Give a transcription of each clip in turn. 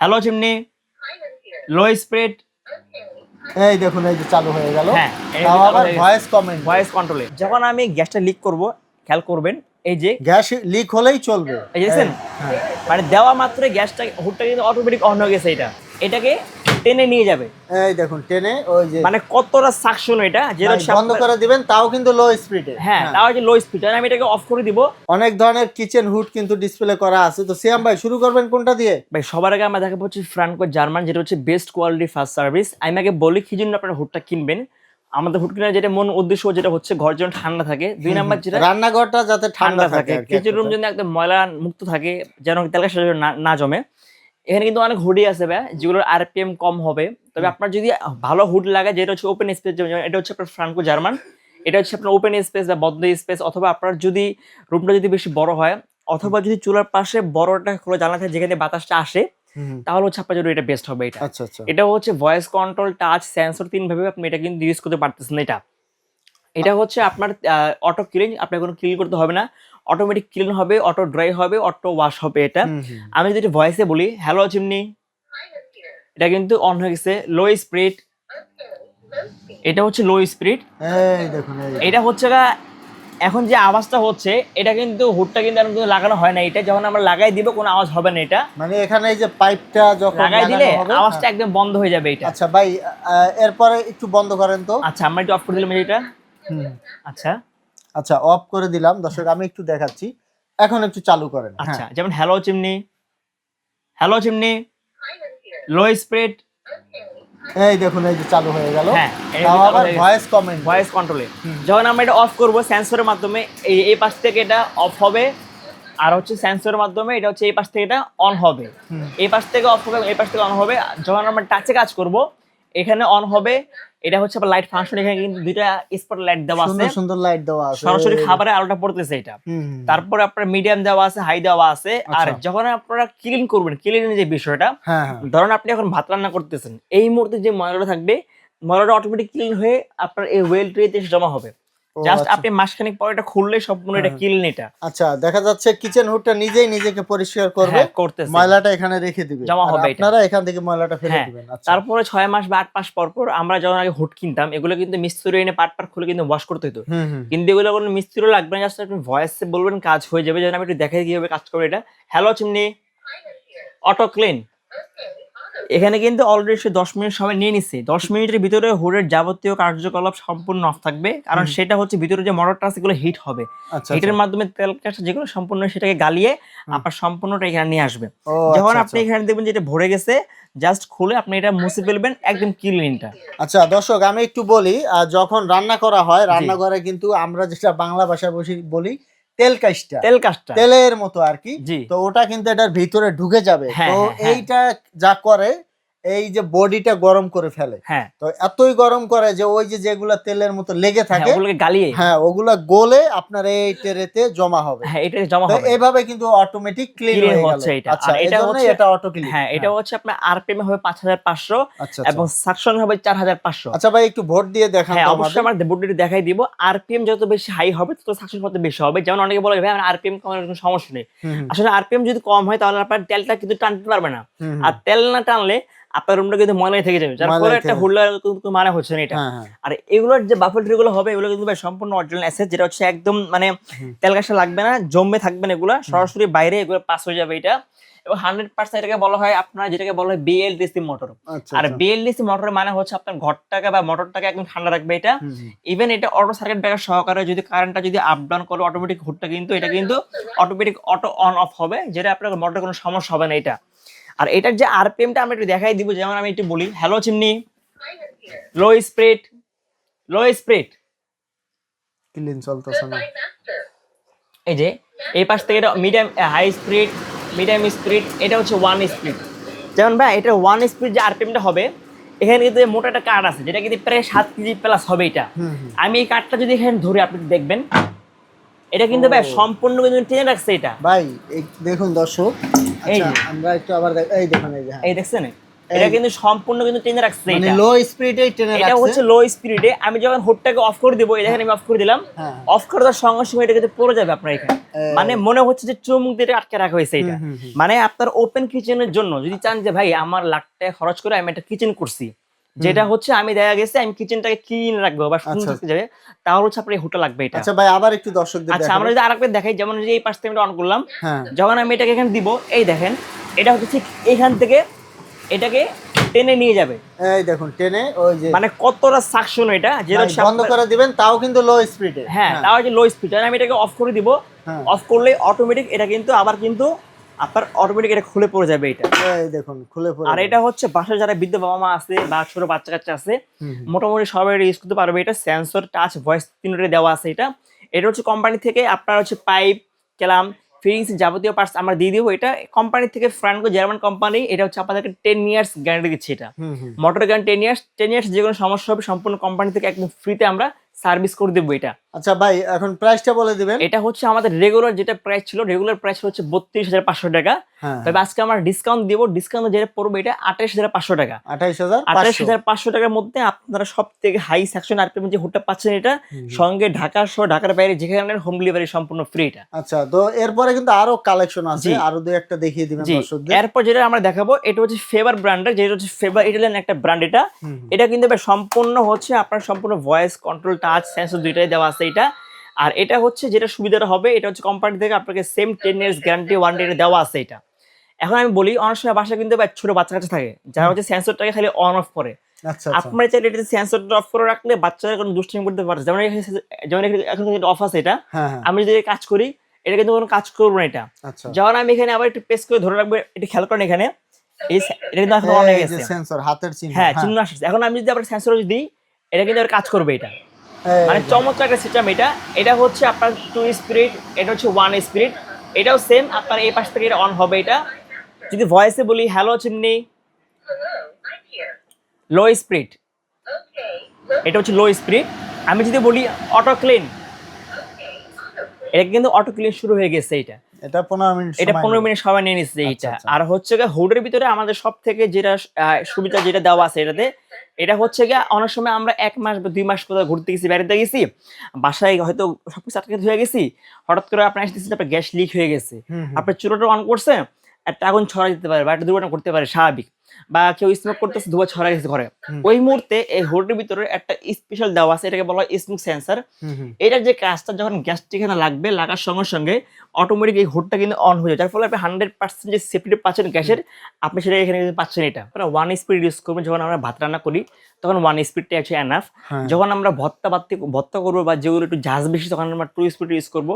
Hello chimney low spread এই দেখুন এই যে চালু হয়ে গেল। হ্যাঁ, আবার ভয়েস কমেন্ট ভয়েস কন্ট্রোলে যখন আমি গ্যাসটা লিক করব খেয়াল করবেন এই যে গ্যাস লিক হলেই চলবে। এই যে দেখছেন? হ্যাঁ মানে দেওয়া মাত্র গ্যাসটা হুটটা কিন্তু অটোমেটিক অন হয়ে গেছে এটা এটাকে টেনে নিয়ে যাবে। এই দেখুন টেনে ওই যে মানে কতটা সাকশন এটা যেটা বন্ধ করে দিবেন তাও কিন্তু লো স্পিডে হ্যাঁ তাও হচ্ছে লো স্পিড আমি এটাকে অফ করে দিব। অনেক ধরনের কিচেন হুড কিন্তু ডিসপ্লে করা আছে। তো সিয়াম ভাই শুরু করবেন কোনটা দিয়ে? ভাই সবার আগে আমরা দেখাবো হচ্ছে ফ্রান্কো জার্মান যেটা হচ্ছে বেস্ট কোয়ালিটি ফার্স্ট সার্ভিস আমি আগে বলি কি জন্য আপনারা হুডটা কিনবেন। আমাদের হুড কেনার যেটা মন উদ্দেশ্য যেটা হচ্ছে ঘর যেন ঠান্ডা থাকে দুই নাম্বার যেটা রান্নাঘরটা যাতে ঠান্ডা থাকে। কিচেন রুম যদি একদম ময়লা মুক্ত থাকে যেন তেল গাছ না না জমে। এখানে কিন্তু অনেক হুডি আছে ভাই যেগুলোর আরপিএম কম হবে। তবে আপনার যদি ভালো হুড লাগে যেটা হচ্ছে ওপেন স্পেস এটা হচ্ছে আপনার ফ্রাঙ্কো জার্মান এটা হচ্ছে আপনার ওপেন স্পেস বা বদ্ধ স্পেস অথবা আপনার যদি রুমটা যদি বেশি বড় হয় অথবা যদি চুলার পাশে বড়টা খোলা জানা থাকে যেখানে বাতাসটা আসে তাহলে হচ্ছে আপনার জন্য এটা বেস্ট হবে এটা। আচ্ছা আচ্ছা। এটা হচ্ছে ভয়েস কন্ট্রোল টাচ সেন্সর তিন ভাবে আপনি এটা কিন্তু ইউজ করতে পারতেছেন এটা। এটা হচ্ছে আপনার অটো ক্লিন আপনার কোনো ক্লিন করতে হবে না। অটোমেটিক ক্লিন হবে অটো ড্রাই হবে অটো ওয়াশ হবে এটা। আমি যদি ভয়েসে বলি হ্যালো চিমনি এটা কিন্তু অন হয়ে গেছে লো স্পিড এটা হচ্ছে লো স্পিড দেখুন এটা হচ্ছে এখন যে আওয়াজটা হচ্ছে এটা কিন্তু হুডটা কিন্তু কিন্তু লাগানো হয় না। এটা যখন আমরা লাগাই দিব কোনো আওয়াজ হবে না এটা। মানে এখানে এই যে পাইপটা যখন লাগাই দিলে আওয়াজটা হ্যাঁ। একদম বন্ধ হয়ে যাবে এটা। আচ্ছা ভাই এরপরে একটু বন্ধ করেন তো। আচ্ছা আমরা একটু অফ করে দিলাম এটা। হুম। আচ্ছা। আচ্ছা অফ করে দিলাম। দর্শক আমি একটু দেখাচ্ছি। এখন একটু চালু করেন। হ্যাঁ। আচ্ছা যেমন hello chimney hello chimney low spread এই দেখুন এই যে চালু হয়ে গেল। হ্যাঁ আবার ভয়েস কমেন্ট ভয়েস কন্ট্রোলে। যখন আমরা এটা অফ করব সেন্সরের মাধ্যমে এই এই পাশ থেকে এটা অফ হবে। আর হচ্ছে সেন্সরের মাধ্যমে এটা হচ্ছে এই পাশ থেকে এটা অন হবে। এই পাশ থেকে অফ হবে এই পাশ থেকে অন হবে। যখন আমরা টাচে কাজ করব এখানে অন হবে। এটা হচ্ছে লাইট ফাংশন এখানে কিন্তু দুইটা স্পট লাইট দেওয়া আছে। সুন্দর সুন্দর লাইট দেওয়া আছে। সরাসরি খাবারে আলোটা পড়তেছে এটা। তারপর আপনার মিডিয়াম দেওয়া আছে হাই দেওয়া আছে। আর আচ্ছা। যখন আপনারা ক্লিন করবেন ক্লিনের যে বিষয়টা হ্যাঁ হ্যাঁ। ধরুন আপনি এখন ভাত রান্না করতেছেন এই মুহূর্তে যে ময়লাটা থাকবে ময়লাটা অটোমেটিক ক্লিন হয়ে আপনার এই ওয়েল ট্রেতে জমা হবে। জাস্ট আচ্ছা। আপনি মাসখানেক পর এটা খুললে সম্পূর্ণ এটা হ্যাঁ। এটা আচ্ছা দেখা যাচ্ছে কিচেন হুডটা নিজেই নিজেকে পরিষ্কার করবে। হ্যাঁ, করতেছে। ময়লাটা এখানে রেখে দিবে। জমা হবে আপনারা এখান থেকে ময়লাটা ফেলে হ্যাঁ, দিবেন। আচ্ছা। তারপরে ছয় মাস বা আট মাস পর পর আমরা যখন আগে হুড কিনতাম এগুলো কিন্তু মিস্ত্রি এনে পাট পাট খুলে কিন্তু ওয়াশ করতে হতো কিন্তু এগুলো কোনো মিস্ত্রিও লাগবে না জাস্ট আপনি ভয়েসে বলবেন কাজ হয়ে যাবে। যেন আমি একটু দেখাই কীভাবে কাজ করবে এটা। হ্যালো চিমনি অটো ক্লিন এখানে কিন্তু অলরেডি সে দশ মিনিট সময় নিয়ে নিচ্ছে দশ মিনিটের ভিতরে হুডের যাবতীয় কার্যকলাপ সম্পূর্ণ অফ থাকবে। কারণ সেটা হচ্ছে ভিতরে যে মোটরটা আছে সেগুলো হিট হবে। আচ্ছা হিটের আচ্ছা। মাধ্যমে তেল কাজটা যেগুলো সম্পূর্ণ সেটাকে গালিয়ে আপনার সম্পূর্ণটা এখানে নিয়ে আসবে। যখন আচ্ছা, আপনি এখানে দেখবেন যে এটা ভরে গেছে জাস্ট খুলে আপনি এটা মুছে ফেলবেন একদম ক্লিনটা আচ্ছা দর্শক আমি একটু বলি যখন রান্না করা হয় রান্নাঘরে কিন্তু আমরা যেটা বাংলা ভাষায় বসি বলি তেল কাজটা। তেল কাজটা। তেলের মতো আর কি। তো ওটা কিন্তু এটার ভিতরে ঢুকে যাবে। হ্যাঁ, তো হ্যাঁ, হ্যাঁ। এইটা যা করে এই যে বডিটা গরম করে ফেলে। হ্যাঁ। তো এতই গরম করে যে ওই যে যেগুলা তেলের মতো লেগে হ্যাঁ, থাকে ওগুলোকে গালিয়ে। হ্যাঁ ওগুলা গলে আপনার এই টেরেতে জমা হবে। হ্যাঁ এটা জমা হবে। এইভাবে কিন্তু অটোমেটিক ক্লিন হয়ে হচ্ছে এটা। আচ্ছা এটা হচ্ছে- এটা অটো ক্লিন হ্যাঁ এটা হচ্ছে আপনার আরপিএম হবে পাঁচ হাজার পাঁচশো আচ্ছা এবং সাকশন হবে চার হাজার পাঁচশো। আচ্ছা ভাই একটু ভোট দিয়ে দেখান হ্যাঁ অবশ্যই। আমার দেখাই দিব। আরপিএম যত বেশি হাই হবে তত সাকশন কত বেশি হবে। যেমন অনেকে বলে ভাই আমার আরপিএম কমানোর কোনো সমস্যা নেই। আসলে আরপিএম যদি কম হয় তাহলে আপনার তেলটা কিন্তু টানতে পারবে না। আর তেল না টানলে আপনার রুমটা কিন্তু ময়লাই থেকে যাবে। যার ফলে একটা হুল্লা কিন্তু মানে হচ্ছে না এটা। হ্যাঁ হ্যাঁ। আর এগুলোর যে বাফেলগুলো হবে এগুলো কিন্তু ভাই সম্পূর্ণ অরিজিনাল অ্যাসেট যেটা হচ্ছে একদম মানে। তেল গাছা লাগবে না জমে থাকবে না এগুলো। সরাসরি বাইরে এগুলো পাস হয়ে যাবে এটা। এবং হান্ড্রেড পার্সেন্ট এটাকে বলা হয় আপনার যেটাকে বলা হয় বিএলডিসি মোটর আচ্ছা আর আচ্ছা। বিএলডিসি মোটরের মানে হচ্ছে আপনার ঘরটাকে বা মোটরটাকে একদম ঠান্ডা রাখবে এটা। ইভেন এটা অটো সার্কিট ব্রেকার সহকারে যদি কারেন্টটা যদি আপ ডাউন করে অটোমেটিক হুডটা কিন্তু এটা কিন্তু অটোমেটিক অটো অন অফ হবে যেটা আপনার মোটরের কোনো সমস্যা হবে না এটা। আর এটার যে আরপিএমটা আমরা একটু দেখাই দিব যেমন আমি একটু বলি। Hello chimney low spread low spread clean চলতেছে না। এই যে এই পাশ থেকে এটা medium high speed medium speed এটা হচ্ছে ওয়ান স্পিড যেমন ভাই এটা ওয়ান স্পিড যে আরপিএমটা হবে এখানে কিন্তু মোটা একটা কার্ড আছে যেটা কিন্তু প্রায় সাত কেজি প্লাস হবে এটা। আমি এই কার্ডটা যদি এখানে ধরে আপনি দেখবেন এটা কিন্তু ভাই সম্পূর্ণ কিন্তু টেনে রাখছে এটা। ভাই দেখুন দর্শক এই আচ্ছা আমরা একটু আবার এই দেখুন এই যে হ্যাঁ। এই দেখছেন? এটা কিন্তু সম্পূর্ণ কিন্তু টেনে রাখছে মানে এটা। লো স্পিডে টেনে রাখছে। এটা হচ্ছে লো স্পিডে আমি যখন হুডটাকে অফ করে দিব এই দেখেন আমি অফ করে দিলাম। হ্যাঁ। অফ করে দেওয়ার সঙ্গে সঙ্গে এটা কিন্তু পড়ে যাবে আপনার এখানে। মানে মনে হচ্ছে যে চুমুক দিয়ে আটকে রাখা হয়েছে এটা। মানে আপনার ওপেন কিচেনের জন্য যদি চান যে ভাই আমার লাখ টাকা খরচ করে আমি একটা কিচেন করছি। যেটা হচ্ছে আমি দেখা গেছে আমি কিচেনটাকে ক্লিন রাখব বা সুন্দর আচ্ছা। যাবে তাহলে হচ্ছে আপনার হুডটা লাগবে এটা। আচ্ছা ভাই আবার একটু দর্শকদের আচ্ছা আমরা যদি আরেকবার দেখাই যেমন যে এই পাশ থেকে অন করলাম হ্যাঁ। যখন আমি এটাকে এখানে দিব এই দেখেন এটা হচ্ছে ঠিক এখান থেকে এটাকে টেনে নিয়ে যাবে। এই দেখুন টেনে ওই যে মানে কতটা সাকশন এটা যেটা বন্ধ করে দিবেন তাও কিন্তু লো স্পিডে হ্যাঁ তাও হচ্ছে লো স্পিড আমি এটাকে অফ করে দিব। হ্যাঁ। অফ করলে অটোমেটিক এটা কিন্তু আবার কিন্তু আপনার অটোমেটিক এটা খুলে পড়ে যাবে এটা। দেখুন খুলে পড়ে আর এটা হচ্ছে বাসায় যারা বৃদ্ধ বাবা মা আছে বা ছোট বাচ্চা কাচ্চা আছে। মোটামুটি সবাই ইউজ করতে পারবে। এটা সেন্সর টাচ ভয়েস তিনটে দেওয়া আছে এটা। এটা হচ্ছে কোম্পানি থেকে আপনার হচ্ছে পাইপ কেলাম ফিটিংস যাবতীয় পার্টস আমরা দিয়ে দিব এটা। কোম্পানি থেকে ফ্রান্কো জার্মান কোম্পানি এটা হচ্ছে আপনাদেরকে টেন ইয়ার্স গ্যারান্টি দিচ্ছে এটা। মোটর গান টেন ইয়ার্স টেন ইয়ার্স যে কোনো সমস্যা হবে সম্পূর্ণ কোম্পানি থেকে একদম ফ্রিতে আমরা সার্ভিস করে দেবো এটা। আচ্ছা ভাই এখন প্রাইসটা বলে দিবেন। এটা হচ্ছে আমাদের রেগুলার যেটা প্রাইস ছিল রেগুলার প্রাইস হচ্ছে বত্রিশ হাজার পাঁচশো টাকা। হ্যাঁ তবে আজকে আমরা ডিসকাউন্ট দিব ডিসকাউন্ট যেটা পড়বে এটা আঠাশ হাজার পাঁচশো টাকা। আঠাইশ হাজার আঠাশ হাজার পাঁচশো টাকার মধ্যে আপনারা সব থেকে হাই সেকশন আরপিএম যে হুডটা পাচ্ছেন এটা সঙ্গে ঢাকা সহ ঢাকার বাইরে যেখানে হোম ডেলিভারি সম্পূর্ণ ফ্রি এটা আচ্ছা তো এরপরে কিন্তু আরও কালেকশন আছে আরও দুই একটা দেখিয়ে দিবেন জি। দর্শকদের। এরপর যেটা আমরা দেখাবো এটা হচ্ছে ফেভার ব্র্যান্ডের যেটা হচ্ছে ফেভার ইটালিয়ান একটা ব্র্যান্ড এটা। এটা কিন্তু সম্পূর্ণ হচ্ছে আপনার সম্পূর্ণ ভয়েস কন্ট্রোল টাচ সেন্সর দুইটাই দেওয়া আছে। এটা। আর এটা হচ্ছে যেটা সুবিধাটা হবে এটা হচ্ছে কোম্পানি থেকে আপনাকে same ten years guarantee one day দেওয়া আছে এটা। এখন আমি বলি অনেক সময় বাসায় কিন্তু ছোট বাচ্চা কাছে থাকে যারা হচ্ছে সেন্সরটাকে খালি অন অফ করে। আচ্ছা আচ্ছা। আপনার চাইলে এটা সেন্সরটা অফ করে রাখলে বাচ্চারা কোনো দুষ্টামি করতে পারে যেমন যেমন এখন অফ আছে এটা। হ্যাঁ হ্যাঁ। আমি যদি কাজ করি এটা কিন্তু কোনো কাজ করব না এটা। আচ্ছা। যখন আমি এখানে আবার একটু প্রেস করে ধরে রাখব এটা খেয়াল করেন এখানে। এটা কিন্তু এখন অন হয়ে এই যে গেছে সেন্সর হাতের চিহ্ন হ্যাঁ চিহ্ন আসছে। এখন আমি যদি আবার সেন্সর যদি দিই এটা কিন্তু আবার কাজ করবে এটা। মানে চমৎকার একটা সিস্টেম এটা। এটা হচ্ছে আপনার টু স্পিরিট এটা হচ্ছে ওয়ান স্পিরিট এটাও সেম আপনার এই পাশ থেকে এটা অন হবে এটা। যদি ভয়েসে বলি হ্যালো চিমনি লো স্পিরিট এটা হচ্ছে লো স্পিরিট আমি যদি বলি অটো ক্লিন এটা কিন্তু অটো ক্লিন শুরু হয়ে গেছে এটা এটা পনেরো মিনিট এটা পনেরো মিনিট সবাই নিয়ে নিচ্ছে আচ্ছা, এইটা। আচ্ছা। আর হচ্ছে হুডের ভিতরে আমাদের সব থেকে যেটা সুবিধা যেটা দেওয়া আছে এটাতে এটা হচ্ছে গিয়ে অনেক সময় আমরা এক মাস বা দুই মাস কোথাও ঘুরতে গেছি বেড়াতে গেছি বাসায় হয়তো সবকিছু আটকে ধুয়ে গেছি হঠাৎ করে আপনার আসতেছি আপনার গ্যাস লিক হয়ে গেছে। আপনার চুলোটা অন করছে একটা আগুন ছড়া যেতে পারে বা একটা দুর্ঘটনা করতে পারে স্বাভাবিক বা কেউ স্মোক করতেছে ধোয়া ছড়া গেছে ঘরে। ওই মুহূর্তে এই হুডের ভিতরে একটা স্পেশাল দেওয়া আছে এটাকে বলা হয় স্মোক সেন্সার। এটার যে কাজটা যখন গ্যাসটি এখানে লাগবে লাগার সঙ্গে সঙ্গে অটোমেটিক এই হুডটা কিন্তু অন হয়ে যায়। যার ফলে আপনি হান্ড্রেড পার্সেন্ট যে সেফটি পাচ্ছেন গ্যাসের আপনি সেটা এখানে পাচ্ছেন এটা। আপনারা ওয়ান স্পিড ইউজ করবেন যখন আমরা ভাত রান্না করি তখন ওয়ান স্পিডটা আছে এনাফ। যখন আমরা ভত্তা বাত্তি ভত্তা করব বা যেগুলো একটু ঝাঁজ বেশি তখন আমরা টু স্পিড ইউজ করব।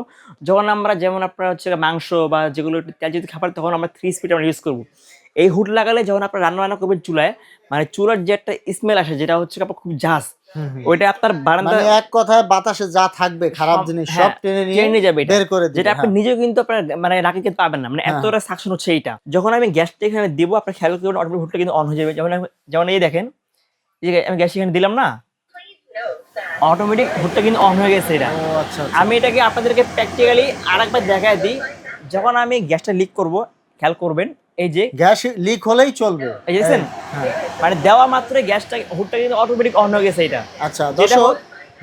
যখন আমরা যেমন আপনার হচ্ছে মাংস বা যেগুলো একটু তেল যদি খাবার তখন আমরা থ্রি স্পিড আমরা ইউজ করব। এই হুড লাগালে যখন আপনার রান্না বান্না করবেন চুলায় মানে চুলার যে একটা স্মেল আসে যেটা হচ্ছে আপনার খুব হুম। ওইটা আপনার বারান্দা মানে এক কথায় বাতাসে যা থাকবে খারাপ জিনিস হ্যাঁ, সব টেনে টেনে নিয়ে যাবে এটা। বের করে যেটা আপনি হ্যাঁ। নিজেও কিন্তু আপনার মানে রাখি কিন্তু পাবেন না মানে হ্যাঁ। এতটা সাকশন হচ্ছে এইটা যখন আমি গ্যাসটা এখানে দিব আপনার খেয়াল করবেন অটোমেটিক হুডটা কিন্তু অন হয়ে যাবে যেমন যেমন এই দেখেন এই যে আমি গ্যাস এখানে দিলাম না অটোমেটিক হুডটা কিন্তু অন হয়ে গেছে এটা আচ্ছা আচ্ছা। আমি এটাকে আপনাদেরকে প্র্যাকটিক্যালি আরেকবার দেখায় দিই যখন আমি গ্যাসটা লিক করব খেয়াল করবেন এই যে গ্যাস লিক হলেই চলবে এই দেখছেন? হ্যাঁ। মানে দেওয়া মাত্র গ্যাসটা হুটটা কিন্তু অটোমেটিক অন হয়ে গেছে এটা আচ্ছা দর্শক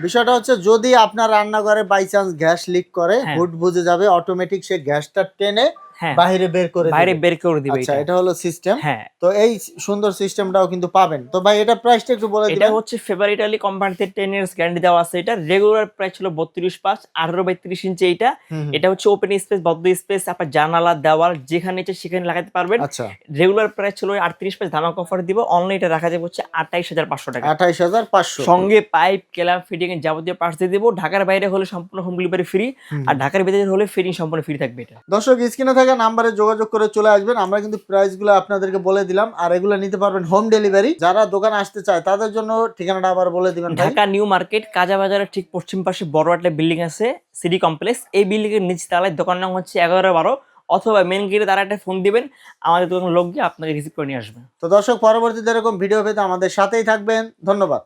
বিষয়টা হচ্ছে যদি আপনার রান্নাঘরে বাই চান্স গ্যাস লিক করে হুট বুঝে যাবে অটোমেটিক সে গ্যাসটা টেনে হ্যাঁ বাইরে বের করে বাইরে বের করে দিবে আচ্ছা এটা। এটা হলো সিস্টেম হ্যাঁ। তো এই সুন্দর সিস্টেমটাও কিন্তু পাবেন। তো ভাই এটা প্রাইসটা একটু বলে এটা হচ্ছে আলি কোম্পানিতে টেন ইয়ার্স গ্যারান্টি দেওয়া আছে। এটা রেগুলার প্রাইস ছিল বত্রিশ পাঁচ আঠারো বাই তিরিশ ইঞ্চি এইটা। হুম, হুম। এটা হচ্ছে ওপেন স্পেস বদ্ধ স্পেস আপনার জানালা দেওয়াল যেখানে ইচ্ছে সেখানে লাগাতে পারবেন। আচ্ছা। রেগুলার প্রাইস ছিল আটত্রিশ পাঁচ ধামাক অফার দিব। অনলাইন এটা রাখা যাবে হচ্ছে আঠাইশ হাজার পাঁচশো টাকা। আঠাইশ হাজার পাঁচশো। সঙ্গে পাইপ কেলাম ফিটিং এর যাবতীয় পার্টস দিয়ে দেবো। ঢাকার বাইরে হলে সম্পূর্ণ হোম ডেলিভারি ফ্রি আর ঢাকার ভিতরে হলে ফিটিং সম্পূর্ণ ফ্রি থাকবে এটা। দর্শক স্ক্রিনে থাকা নাম্বারে যোগাযোগ করে চলে আসবেন। আমরা কিন্তু প্রাইসগুলো আপনাদেরকে বলে দিলাম। আর এগুলো নিতে পারবেন হোম ডেলিভারি যারা দোকানে আসতে চায় তাদের জন্য ঠিকানাটা আবার বলে দিবেন ঢাকা নিউ মার্কেট কাজা বাজারের ঠিক পশ্চিম পাশে বড় একটা বিল্ডিং আছে সিটি কমপ্লেক্স এই বিল্ডিং এর নিচ তলায় দোকান নাম হচ্ছে এগারো বারো। অথবা মেন গেটে তারা একটা ফোন দিবেন আমাদের দোকানের লোক গিয়ে আপনাকে রিসিভ করে নিয়ে আসবে। তো দর্শক পরবর্তীতে এরকম ভিডিও পেতে আমাদের সাথেই থাকবেন। ধন্যবাদ।